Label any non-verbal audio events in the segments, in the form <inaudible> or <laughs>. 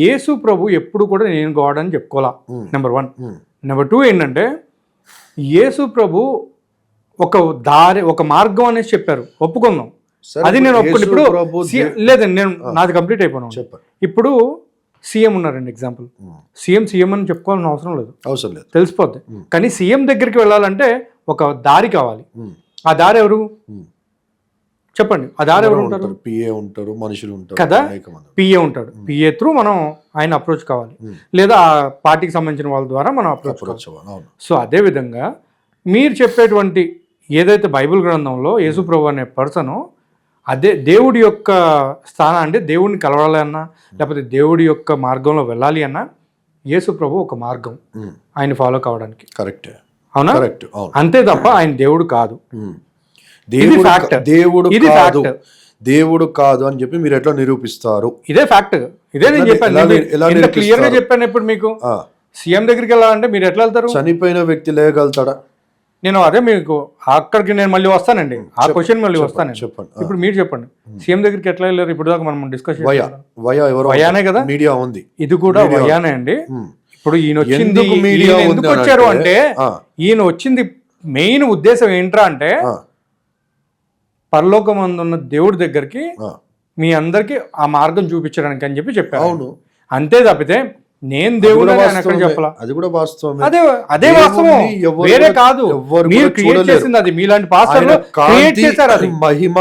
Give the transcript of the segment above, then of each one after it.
యేసు ప్రభు ఎప్పుడు కూడా నేను గాడ్ అని చెప్పుకోవాలా? నెంబర్ వన్ నెంబర్ టూ ఏంటంటే యేసు ప్రభు ఒక దారి ఒక మార్గం అనేసి చెప్పారు. ఒప్పుకుందాం. అది నేను యేసు ఇప్పుడు లేదండి నేను నాది కంప్లీట్ అయిపోయినాను చెప్పండి. ఇప్పుడు సీఎం ఉన్నారండి ఎగ్జాంపుల్ సీఎం సీఎం అని చెప్పుకోవాల్సిన అవసరం లేదు. అవసరం లేదు. తెలిసిపోద్ది. కానీ సీఎం దగ్గరికి వెళ్ళాలంటే ఒక దారి కావాలి. ఆ దారి ఎవరు. చెప్పండి. ఆ దారి ఎవరు ఉంటారు. పిఏ ఉంటారు మనుషులు ఉంటారు కదా? పిఏ ఉంటాడు. పిఏ త్రూ మనం ఆయన అప్రోచ్ కావాలి. ఉమ్. లేదా ఆ పార్టీకి సంబంధించిన వాళ్ళ ద్వారా మనం అప్రోచ్ కావాలి. సో అదే విధంగా మీరు చెప్పేటువంటి ఏదైతే బైబిల్ గ్రంథంలో యేసుప్రభు అనే పర్సన్ అదే దేవుడి యొక్క స్థానం అంటే దేవుడిని కలవాలి అన్నా లేకపోతే దేవుడి యొక్క మార్గంలో వెళ్ళాలి అన్నా యేసుప్రభు ఒక మార్గం ఆయన ఫాలో కావడానికి. కరెక్టే అవునా? కరెక్ట్ అంతే తప్ప ఆయన దేవుడు కాదు. దేవుడు. దేవుడు ఇది కాదు. దేవుడు కాదు అని చెప్పి మీరు ఎట్లా నిరూపిస్తారు? ఇదే ఫ్యాక్ట్ ఇదే నేను చెప్పాను? క్లియర్గా చెప్పాను ఇప్పుడు మీకు? సీఎం దగ్గరికి వెళ్ళాలంటే మీరు ఎట్లా వెళ్తారు? చనిపోయిన వ్యక్తి లేగలుగుతాడా నేను అదే మీకు అక్కడికి నేను మళ్ళీ వస్తానండి. ఆ క్వశ్చన్ మళ్ళీ వస్తానండి. చెప్పండి. ఇప్పుడు మీరు చెప్పండి. సీఎం దగ్గరికి ఎట్లా వెళ్ళారు? ఇప్పుడు దాకా మనం డిస్కస్ వయానే కదా? మీడియా ఉంది. ఇది కూడా వయానే అండి. ఇప్పుడు ఈయన వచ్చింది ఎందుకు వచ్చారు అంటే. ఈయన వచ్చింది మెయిన్ ఉద్దేశం ఏంట్రా అంటే పరలోకమందున్న దేవుడి దగ్గరికి. మీ అందరికి ఆ మార్గం చూపించడానికి అని చెప్పి చెప్పారు. అవును. అంతే తప్పితే నేను దేవుడు. చెప్పలా? అది కూడా వాస్తవమే. అదే అదే వాస్తవం. వేరే కాదు. మీరు క్రియేట్. చేసింది అది. మీలాంటి పాస్టర్లు క్రియేట్ చేశారు అది. మహిమ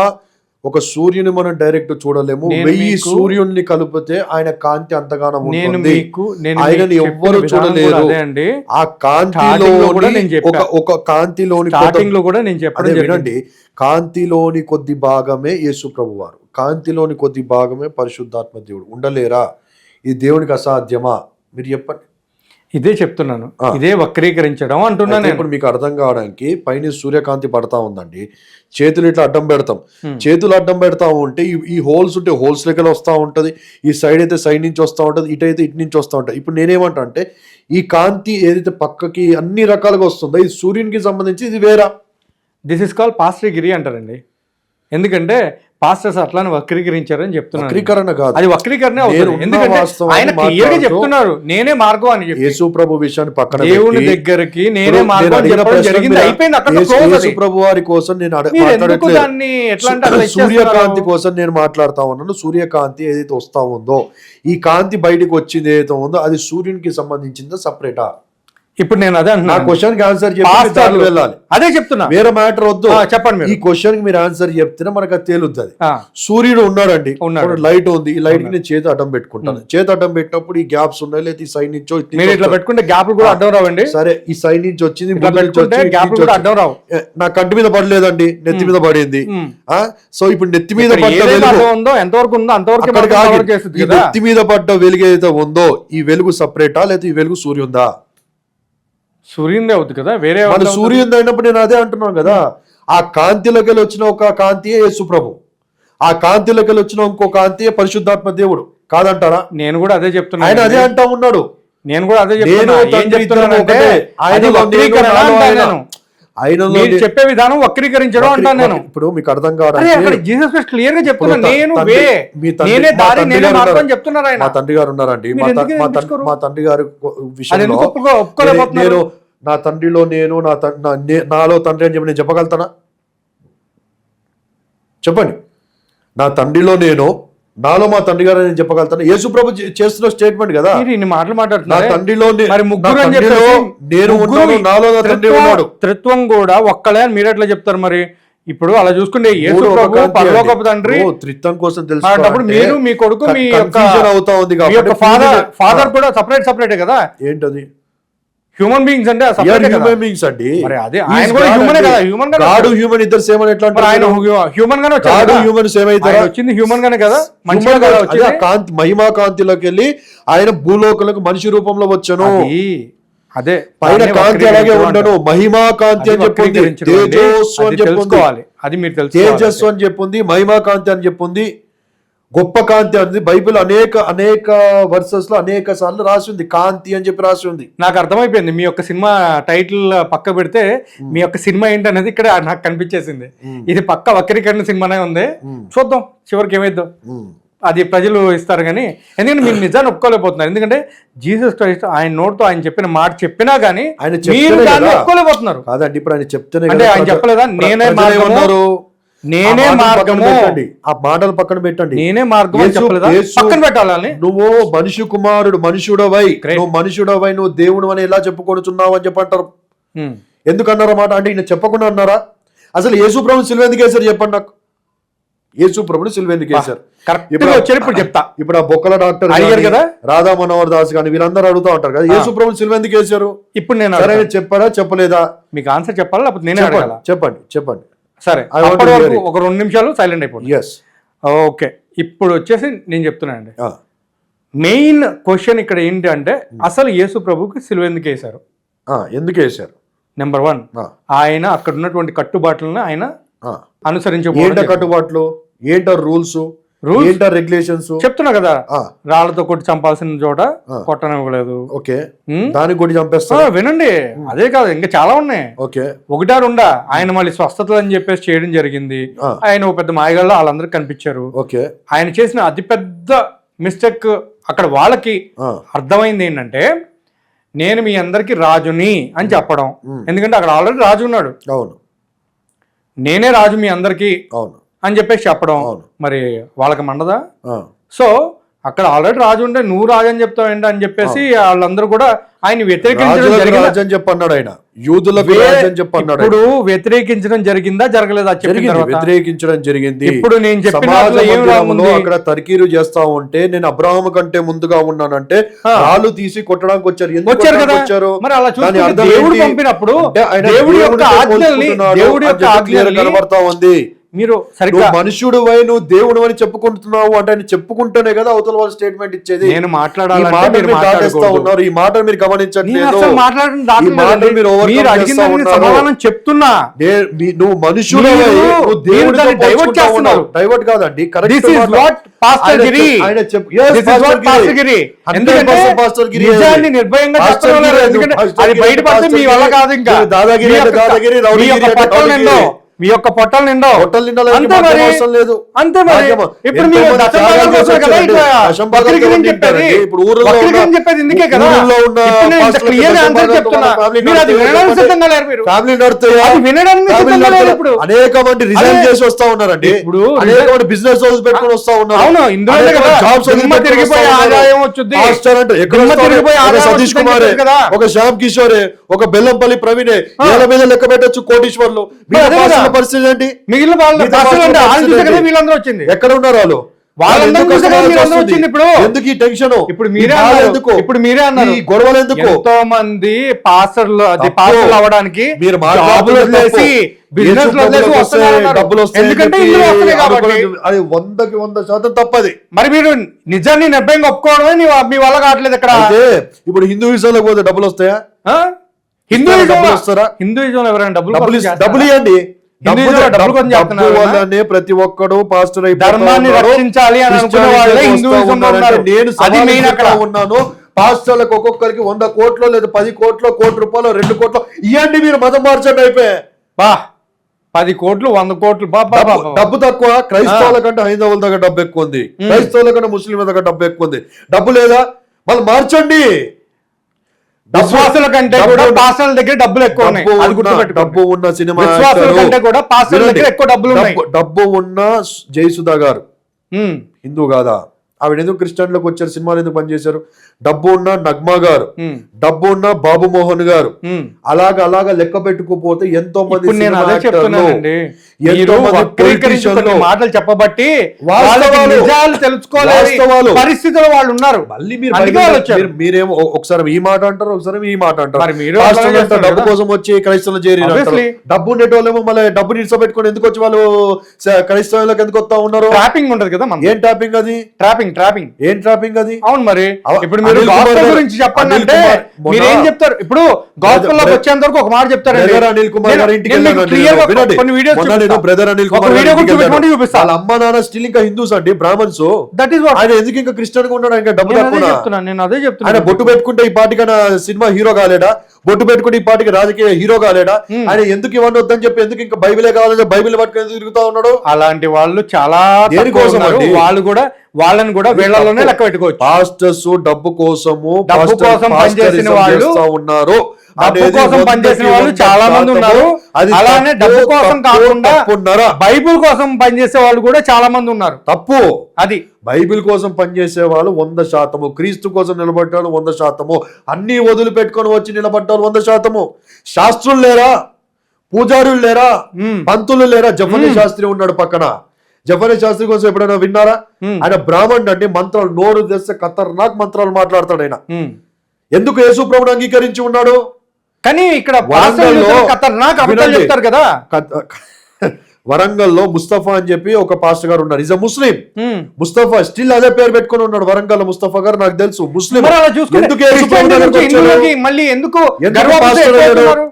ఒక సూర్యుని మనం డైరెక్ట్ చూడలేము. వెయ్యి సూర్యుల్ని కలిపితే ఆయన కాంతి అంతగానో నేను మీకు ఆయనని ఎవ్వరు చెప్పిన చూడలేరు. అండి. ఆ Starting లో కూడా కాంతిలోని నేను చెప్పా. ఒక ఒక కాంతిలోని కొంత- స్టార్టింగ్లో కూడా నేను జరిగింది. వినండి. కాంతిలోని కొద్ది భాగమే యేసు ప్రభు వారు కాంతిలోని కొద్ది భాగమే పరిశుద్ధాత్మ దేవుడు. ఉండలేరా? ఇది దేవునికి అసాధ్యమా? మీరు చెప్పండి. ఇదే చెప్తున్నాను. ఇదే వక్రీకరించడం అంటున్నాను ఇప్పుడు మీకు అర్థం కావడానికి పైన సూర్యకాంతి పడతా ఉందండి. చేతులు ఇట్లా అడ్డం పెడతాం. చేతులు అడ్డం పెడతా ఉంటే ఈ- హోల్స్ ఉంటే హోల్స్ లెక్కలు వస్తూ ఉంటది. ఈ సైడ్ అయితే సైడ్ నుంచి వస్తూ ఉంటది. ఇటు అయితే ఇటు నుంచి వస్తూ ఉంటది. ఇప్పుడు నేనేమంటా అంటే ఈ కాంతి ఏదైతే పక్కకి అన్ని రకాలుగా వస్తుందో ఇది సూర్యునికి సంబంధించి ఇది వేరా? దిస్ ఇస్ కాల్ పాస్టర్ గిరి అంటారండి. ఎందుకంటే పాస్టర్స్ అట్లానే వక్రీకరించారని చెప్తున్నాను వక్రీకరణ కాదు. అది వక్రీకరణ ఎందుకంటే ఆయన క్లియర్గా మాట్లాడుతూ- చెప్తున్నారు. నేనే మార్గం అని చెప్పి. యేసు ప్రభు విషయాన్ని పక్కన దేవుని దగ్గరికి నేనే మార్గం అని చెప్పడం జరిగింది. అయిపోయింది. అక్కడ యేసు-. ప్రభు వారి కోసం నేను అడ- మీరు ఎందుకు మాట్లాడట్లేదు. దాన్ని ఎట్లా అంటే అట్లా సూర్యకాంతి? కోసం నేను మాట్లాడుతా ఉన్నాను. సూర్యకాంతి ఏదైతే వస్తా ఉందో ఈ కాంతి బయటికి వచ్చింది ఏదైతే ఉందో అది సూర్యునికి సంబంధించిందా సపరేటా ఇప్పుడు నేను అదే నా క్వశ్చన్కి ఆన్సర్ చెప్పి పాస్టర్లు వెళ్ళాలి. అదే చెప్తున్నా. వేరే మ్యాటర్ వద్దు. చెప్పండి ఈ క్వశ్చన్కి మీరు ఆన్సర్ చెప్తేనే మనకు అది తేలుద్ది సూర్యుడు ఉన్నాడండి. ఉన్నాడు. లైట్ ఉంది. ఈ లైట్కి నేను చేతి అడ్డం పెట్టుకుంటాను. చేతి అడ్డం పెట్టినప్పుడు ఈ గ్యాప్స్ ఉన్నాయి లేదా ఈ సైడ్ నుంచో మీరు ఇట్లా పెట్టుకుంటే గ్యాప్లు కూడా అడ్డం రావండి. సరే ఈ సైడ్ నుంచి వచ్చింది కూడా. అడ్డం రావు. నా కంటి మీద పడలేదండి. నెత్తి మీద పడింది. సో ఇప్పుడు నెత్తి మీద ఉందో ఎంతవరకు ఉందో అంతవరకు నెత్తి మీద పడ్డ వెలుగు ఏదైతే ఉందో ఈ వెలుగు సపరేటా లేదా ఈ వెలుగు సూర్యుందా? సూర్యుందే అవుతుంది కదా? వేరే మన? సూర్యుంది అయినప్పుడు నేను అదే అంటున్నాను కదా. ఆ కాంతిలోకి వచ్చిన ఒక కాంతియే యేసు ప్రభు. ఆ కాంతిలోకి వచ్చిన ఇంకో కాంతియే పరిశుద్ధాత్మ దేవుడు. కాదంటారా? నేను కూడా అదే చెప్తున్నా ఆయన అదే అంటా ఉన్నాడు. నేను కూడా అదే నేను చెప్తున్నా ఆయన. చెప్పే విధానం వక్రీకరించడం అంటాను నేను. ఇప్పుడు మీకు అర్థం అరే అక్కడ కావడానికి జీసస్ క్రైస్ట్ క్లియర్గా చెప్తున్నా. ఇప్పుడు త- నేను తండ్రి- వే మీ తండ్రి- నేనే మా దారి తండ్రి నేనే గారు మార్గం ఉన్నారు. అని చెప్తున్నారు ఆయన? మా తండ్రి గారు ఉన్నారండి. మా తండ్రి గారి విషయంలో నేను నా తండ్రిలో నేను నా త- నా- నే- నాలో తండ్రి అని చెప్పి నేను చెప్పగలుగుతానా? చెప్పండి. నా తండ్రిలో నేను నాలో మా తండ్రి గారు నేను చెప్పగలుగుతాను. యేసు ప్రభు చే- చేస్తున్న స్టేట్మెంట్ కదా. మాటలు మాట్లాడుతున్నారు? తండ్రిలో నేను ఉన్నాను నాలో నా తండ్రి త్రిత్వం- ఉన్నాడు. త్రిత్వం కూడా ఒక్కలే అని మీరు ఎట్లా చెప్తారు మరి? ఇప్పుడు అలా చూసుకుంటే పరలోకపు. తండ్రి. త్రిత్వం కోసం అలాంటప్పుడు మీరు మీ కొడుకు మీ యొక్క అవుతా ఉంది ఫాదర్ ఫాదర్ కూడా సపరేట్ సపరేటే కదా? ఏంటది? హ్యూమన్ బీయింగ్స్ అంటే హ్యూమన్ బీయింగ్స్ అండి. మరి అదే ఆయన కూడా హ్యూమనే కదా హ్యూమన్ గానే గాడు. హ్యూమన్ ఇద్దరు సేమ్ అని ఎట్లా ఆయన హ్యూమన్ గానే వచ్చాడు గాడు. హ్యూమన్ సేమ్ అవుతారా వచ్చింది హ్యూమన్ గానే కదా. మంచిగా కదా వచ్చింది. కాంతి మహిమా కాంతిలోకి వెళ్ళి ఆయన భూలోకలకు మనిషి రూపంలో వచ్చాను. అది పైన కాంతి అలాగే ఉండను. మహిమా కాంతి అని చెప్పింది. తేజస్సు అని తెలుసుకోవాలి. అది మీరు తెలుసుకోవాలి. తేజస్సు అని చెప్పింది మహిమా కాంతి అని చెప్పింది. గొప్ప కాంతి అని బైబిల్ అనేక అనేక వర్సెస్లో అనేక సార్లు రాసి ఉంది. కాంతి అని చెప్పి రాసి ఉంది. నాకు అర్థమైపోయింది. మీ యొక్క సినిమా టైటిల్ పక్క పెడితే మీ యొక్క సినిమా ఏంటనేది ఇక్కడ నాకు కనిపించేసింది. ఇది పక్క వక్రీకరణ సినిమానే ఉంది. చూద్దాం. చివరికి ఏమైద్దాం. అది ప్రజలు ఇస్తారు కానీ ఎందుకంటే మీరు నిజాన్ని ఒప్పుకోలేకపోతున్నారు. ఎందుకంటే జీసస్ క్రైస్ట్ ఆయన నోటితో ఆయన చెప్పిన మాట చెప్పినా కానీ ఆయన. ఒప్పుకోలేకపోతున్నారు. కాదండి ఇప్పుడు ఆయన చెప్తేనే అంటే ఆయన చెప్పలేదా? నేనే ఏమన్నారు? నేనే మార్గము. పెట్టండి. ఆ మాటలు పక్కన పెట్టండి. నేనే మార్గం పక్కన పెట్టాలని. నువ్వు మనిషి కుమారుడు మనుషుడవై. నువ్వు మనుషుడవై నువ్వు దేవుడు అని ఎలా చెప్పుకొనుచున్నావు అని చెప్పంటారు. అన్నారో మాట? అంటే ఈయన చెప్పకుండా అన్నారా? అసలు యేసు ప్రభుని సిల్వ ఎందుకు వేశారు చెప్పండి నాకు? యేసు ప్రభుని సిల్వ ఎందుకు వేశారు? ఇప్పుడు వచ్చారు చెప్తా. ఇప్పుడు ఆ బొక్కల డాక్టర్ అడిగారు గాని, కదా? రాధా మనోహర్ దాస్ కానీ వీళ్ళందరూ అడుగుతా ఉంటారు కదా యేసు ప్రభుని సిల్వ ఎందుకు వేశారు? ఇప్పుడు నేను సరే. చెప్పారా చెప్పలేదా? మీకు ఆన్సర్ చెప్పాలా? లేకపోతే నేనే చెప్పండి చెప్పండి. సరే అప్పటి వరకు. ఒక రెండు నిమిషాలు సైలెంట్ అయిపోతుంది ఎస్ ఓకే. ఇప్పుడు వచ్చేసి నేను చెప్తున్నానండి మెయిన్ క్వశ్చన్ ఇక్కడ ఏంటి అంటే అసలు యేసు ప్రభుకి సిలువ ఎందుకు వేశారు? ఎందుకు వేశారు? నెంబర్ వన్ ఆయన అక్కడ ఉన్నటువంటి కట్టుబాట్లను ఆయన ఏంట కట్టుబాట్లు? ఏంట రూల్స్? ఏంట రెగ్యులేషన్స్? చెప్తున్నా కదా. రాళ్ళతో కొట్టి చంపాల్సిన చోట. కొట్టనివ్వలేదు. ఓకే? దానికి కూడా ఆ, చంపేస్తారు. వినండి. అదే కాదు ఇంకా చాలా ఉన్నాయి. ఓకే. ఒకటా రెండా ఆయన మళ్ళీ స్వస్థతలు అని చెప్పేసి చేయడం జరిగింది. ఆయన ఒక పెద్ద మాయగాళ్ళ వాళ్ళందరికీ కనిపించారు. ఓకే. ఆయన చేసిన అతిపెద్ద మిస్టేక్ అక్కడ వాళ్ళకి అర్థమైంది ఏంటంటే నేను మీ అందరికి రాజుని అని చెప్పడం. ఎందుకంటే అక్కడ ఆల్రెడీ రాజు ఉన్నాడు. అవును. నేనే రాజు మీ అందరికి. అవును. అని చెప్పేసి చెప్పడం. మరి వాళ్ళకి మండదా? సో అక్కడ ఆల్రెడీ రాజు ఉంటే నువ్వు రాజు అని చెప్తావు ఏంటి అని చెప్పేసి వాళ్ళందరూ కూడా ఆయన వ్యతిరేకించడం రాజులకు జరిగిందా? రాజు అని చెప్పి అన్నాడు ఆయన. యూదులకు ఆయన. ఇప్పుడు వ్యతిరేకించడం జరిగిందా జరగలేదా జరిగింది. వ్యతిరేకించడం జరిగింది. ఇప్పుడు నేను చెప్పిన? అక్కడ తరికీరు చేస్తా ఉంటే నేను అబ్రాహం కంటే ముందుగా ఉన్నానంటే. రాళ్ళు తీసి కొట్టడానికి వచ్చారు. ఎందుకు వచ్చారు కదా. వచ్చారు? మరి అలా అర్థం దేవుడు? పంపినప్పుడు దేవుడి యొక్క ఆజ్ఞల్ని దేవుడి యొక్క ఆజ్ఞల్ని కనబడతా ఉంది. మీరు సరిగ్గా మనుషుడు వై నువ్వు దేవుడు అని చెప్పుకుంటున్నావు అంటే ఆయన చెప్పుకుంటేనే కదా అవతల వాళ్ళు స్టేట్మెంట్ ఇచ్చేది. నేను ఈ మాట్లాడాలంటే మాట మీరు మీరు దాటేస్తా మాట్లాడకూడదు. ఉన్నారు. ఈ మాట మీరు. సమాధానం చెప్తున్నా. నువ్వు మనుషుడు. డైవర్ట్ కాదండి correct this is what pastor గిరి ఆయన చెప్పు yes, This is Pastor what Pastor గిరి. గిరి 100% ఎందుకంటే Pastor గిరి నిజాన్ని అది. నిర్భయంగా దాదాగిరి దాదాగిరి, మీ యొక్క పొట్టలు నిండో పొట్టలు హోటల్ అంతే మాకేం మరి. అవసరం లేదు. అంతే మరి. మాకేమో ఇప్పుడు మీరు ఊర్లో చెప్పేది? ఇందుకే కదా? క్లియర్ ఆన్సర్ చెప్తున్నా. మీరు అది వినడానికి సిద్ధంగా లేరు మీరు. ఫ్యామిలీ అది వినడానికి సిద్ధంగా లేరు అనేక మంది రిజైన్. చేసి వస్తా ఉన్నారండి. ఇప్పుడు అనేక మంది బిజినెస్ హౌస్ పెట్టుకొని వస్తా ఉన్నారు. అవును ఇందులో తిరిగిపోయి. ఆదాయం వచ్చుద్ది. ఎక్కడ? తిరిగిపోయి సతీష్ కుమారే. ఒక శ్యామ్ కిషోరే ఒక బెల్లంపల్లి ప్రవీణే వేల మీద లెక్క పెట్టొచ్చు కోటీశ్వర్లు. పాస్టర్ల పరిస్థితి ఏంటి? మిగిలిన వాళ్ళు వాళ్ళు వీళ్ళందరూ వచ్చింది. ఎక్కడ ఉన్నారు వాళ్ళు ఇప్పుడు. ఎందుకు ఈ టెన్షన్? ఇప్పుడు మీరే అన్నారు. ఎందుకు? ఇప్పుడు మీరే అన్నారు. ఈ గొడవలు ఎందుకు? ఎంతో మంది పాస్టర్లు అది తప్పు. పాస్టర్లు అవడానికి మీరు. బిజినెస్. డబ్బులు వస్తాయి ఎందుకంటే అది వందకి వంద శాతం తప్పది. మరి మీరు నిజాన్ని నిర్భయంగా ఒప్పుకోవడమే మీ వల్ల కావట్లేదు ఇక్కడ. ఇప్పుడు హిందూయిజంలో పోతే డబ్బులు వస్తాయా? హిందూయిజం డబ్బులు వస్తారా? హిందూయిజం ఎవరైనా డబ్బులు? డబ్బులు ఇవ్వండి వల్లనే ప్రతి ఒక్కడు పాస్టర్ ధర్మాన్ని. రక్షించాలి అని అనుకునే క్రిస్టియానిటీలోకి వాళ్ళే వస్తా హిందూయిజంలో ఉన్నారంటే ఉన్నారు. నేను అది సవాలు మెయిన్ అక్కడ. చేస్తా ఉన్నాను. పాస్టర్లకు ఒక్కొక్కరికి వంద కోట్లు లేదా పది కోట్లు కోటి రూపాయలు రెండు కోట్లు. ఇవ్వండి మీరు మతం మార్చండి అయిపోయి. బా పది కోట్లు వంద కోట్లు బా బా, బా, డబ్బు- తక్కువ క్రైస్తవుల కంటే హైందవుల దగ్గర డబ్బు ఎక్కువ ఉంది. క్రైస్తవుల కంటే ముస్లింల దగ్గర డబ్బు ఎక్కువ ఉంది. డబ్బు లేదా? మళ్ళీ మార్చండి. విశ్వాసుల కంటే కూడా పాస్టర్ల దగ్గర డబ్బులు ఎక్కువ ఉన్నాయి. డబ్బు ఉన్న- సినిమా విశ్వాసుల. కంటే కూడా పాస్టర్ల దగ్గర. ఎక్కువ డబ్బులు ఉన్నాయి. డబ్బు- ఉన్న జయసుధా గారు. హిందూ కాదా? ఆవిడ ఎందుకు క్రిస్టియన్లోకి వచ్చారు? సినిమాలు ఎందుకు పనిచేశారు? డబ్బు ఉన్న నగ్మా గారు డబ్బు ఉన్న బాబు మోహన్ గారు. అలాగ అలాగ లెక్క పెట్టుకుపోతే ఎంతో మంది నేను అదే చెప్తున్నానండి. మాటలు చెప్పబట్టి నిజాలు వాస్తవాలు. పరిస్థితిలో వాళ్ళు ఉన్నారు. మళ్ళీ మీరు మీరేమో ఒకసారి ఈ మాట అంటారు ఒకసారి ఈ మాట అంటారు. డబ్బు. కోసం వచ్చి క్రైస్తవులు చేరి. డబ్బు ఉండేటోళ్ళేమో మళ్ళీ డబ్బు నిలిచబెట్టుకొని ఎందుకు వచ్చి వాళ్ళు క్రైస్తవులకు ఎందుకు వస్తా ఉన్నారు? ట్రాపింగ్ ఉంటది కదా ఏం టాపింగ్ అది? ట్రాపింగ్ ట్రాపింగ్ ఏం ట్రాపింగ్ అది? అవును మరి. ఇప్పుడు మీరు గాస్పల్ గారు- గురించి చెప్పండి అంటే మీరు ఏం చెప్తారు? ఇప్పుడు గాస్పల్లోకి బ్రదర్- వచ్చేంత వరకు ఒక మాట బ్రదర్ అనిల్ కుమార్ గారి ఇంటికి వెళ్ళాను. కొన్ని వీడియోస్ నేను బ్రదర్ అనిల్ కుమార్ వీడియో కూడా. చూపిస్తా. వాళ్ళ అమ్మ నాన్న స్టిల్ ఇంకా హిందూస్ అండి బ్రాహ్మణ్స్ దట్ ఈస్ వాట్ ఆయన ఎందుకు ఇంకా క్రిస్టియన్గా ఉన్నాడు? ఇంకా డబ్బు నేను అదే తక్కువ చెప్తున్నాను నేను అదే ఆయన చెప్తున్నాను. బొట్టు పెట్టుకుంటే ఈ పాటికైనా సినిమా హీరో కాలేడా? బొట్టు పెట్టుకుని ఈ పాటికి రాజకీయ హీరో కాలేడా ఆయన ఎందుకు ఇవన్నీ వద్దని చెప్పి ఎందుకు ఇంకా బైబిలే కావాలని బైబిల్ పట్టుకుని తిరుగుతా ఉన్నాడు? అలాంటి వాళ్ళు చాలా దేనికోసం? వాళ్ళు కూడా వాళ్ళని కూడా వీళ్ళలోనే లెక్క పెట్టుకోవచ్చు. పాస్టర్స్ డబ్బు కోసము డబ్బు కోసం పనిచేసిన వాళ్ళు ఉన్నారు. డబ్బు కోసం పనిచేసిన వాళ్ళు చాలా మంది. ఉన్నారు. అలానే డబ్బు కోసం కాకుండా. బైబిల్ కోసం పనిచేసే వాళ్ళు కూడా చాలా మంది ఉన్నారు. తప్పు. అది. బైబిల్ కోసం పనిచేసే వాళ్ళు వంద శాతము క్రీస్తు కోసం నిలబడ్డాడు వంద శాతము అన్ని వదిలిపెట్టుకొని వచ్చి నిలబడ్డాడు వంద శాతము. శాస్త్రులు లేరా? పూజారులు లేరా. పంతులు లేరా? జఫనీ శాస్త్రి ఉన్నాడు పక్కన. జఫనీ శాస్త్రి కోసం ఎప్పుడైనా విన్నారా. ఆయన బ్రాహ్మణుడు అండి మంత్రాలు నోరు తెస్తే ఖతర్నాక్ మంత్రాలు మాట్లాడతాడు ఆయన. ఎందుకు యేసు ప్రభుని అంగీకరించి ఉన్నాడు? కానీ ఇక్కడ అబద్ధాలు. చెప్తారు కదా. <laughs> వరంగల్లో ముస్తఫా అని చెప్పి ఒక పాస్టర్ గారు ఉన్నారు. Is a Muslim. Mustafa still అదే పేరు పెట్టుకొని ఉన్నాడు వరంగల్ ముస్తఫా గారు నాకు తెలుసు. ముస్లిం మళ్ళీ ఎందుకు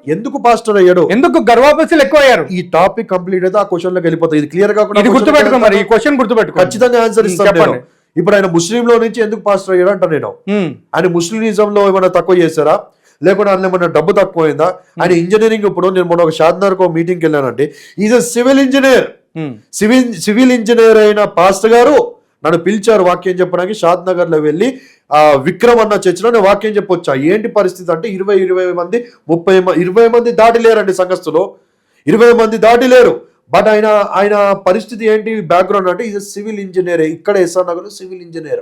ఎందుకు పాస్టర్ అయ్యాడు? ఎందుకు గర్వాపసులు ఎక్కువ అయ్యారు ఈ టాపిక్ కంప్లీట్ అయితే ఆ క్వశ్చన్లోకి వెళ్ళిపోతుంది ఇది క్లియర్గా గుర్తుపెట్టుకో మరి ఈ క్వశ్చన్ గుర్తుపెట్టుకో. ఖచ్చితంగా ఆన్సర్ ఇస్తాను. ఇప్పుడు ఆయన ముస్లిం లో నుంచి ఎందుకు పాస్టర్ అయ్యాడు అంట నేను. ఉమ్. ఆయన ముస్లింజం లో ఏమైనా తక్కువ చేశారా? లేకుంటే ఆయన ఏమైనా డబ్బు తక్కువైందా? ఆయన ఇంజనీరింగ్ ఇప్పుడు నేను మొన్న ఒక షాద్నగర్ ఒక మీటింగ్కి వెళ్ళానంటే is a civil engineer. Civil civil engineer అయిన పాస్టర్ గారు నన్ను పిలిచారు వాక్యం చెప్పడానికి షాద్ నగర్లో వెళ్ళి ఆ విక్రమ్ అన్న చర్చిలో నేను వాక్యం చెప్పొచ్చా? ఏంటి పరిస్థితి అంటే ఇరవై ఇరవై మంది ముప్పై ఇరవై మంది దాటి లేరండి సంఘస్థులు. ఇరవై మంది దాటి లేరు. బట్ ఆయన ఆయన పరిస్థితి ఏంటి బ్యాక్గ్రౌండ్ అంటే ఇది సివిల్ ఇంజనీర్ ఇక్కడ SR Nagar civil engineer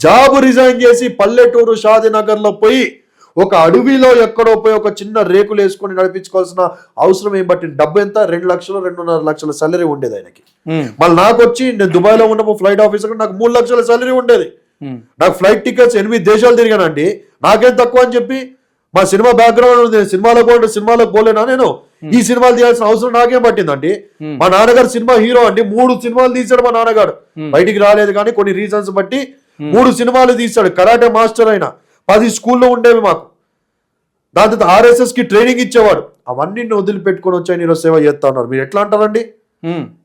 job resign చేసి పల్లెటూరు షాది నగర్లో పోయి ఒక అడవిలో ఎక్కడో పోయి ఒక చిన్న రేకులు వేసుకొని నడిపించుకోవాల్సిన అవసరం ఏం బట్టి డబ్బు ఎంత? రెండు లక్షలు రెండున్నర లక్షల సాలరీ ఉండేది ఆయనకి. మళ్ళీ నాకు వచ్చి నేను దుబాయ్లో ఉన్నప్పుడు ఫ్లైట్ ఆఫీసర్ నాకు మూడు లక్షల సాలరీ ఉండేది. నాకు ఫ్లైట్ టికెట్స్ ఎనిమిది దేశాలు తిరిగానండి. నాకేం తక్కువ అని చెప్పి మా సినిమా బ్యాక్గ్రౌండ్ ఉంది సినిమాలో కూడా సినిమాలో పోలేనా నేను? ఈ సినిమాలు తీయాల్సిన అవసరం నాకేం పట్టిందండి? మా నాన్నగారు సినిమా హీరో అండి. మూడు సినిమాలు తీశాడు మా నాన్నగారు. బయటికి రాలేదు కానీ కొన్ని రీజన్స్ బట్టి మూడు సినిమాలు తీశాడు. కరాటే మాస్టర్ అయిన. పది స్కూల్లో ఉండేవి మాకు. దాని తర్వాత ఆర్ఎస్ఎస్కి ట్రైనింగ్ ఇచ్చేవాడు. అవన్నీ వదిలిపెట్టుకొని వచ్చాయి నేను సేవ చేస్తా ఉన్నారు. మీరు ఎట్లా అంటారండి.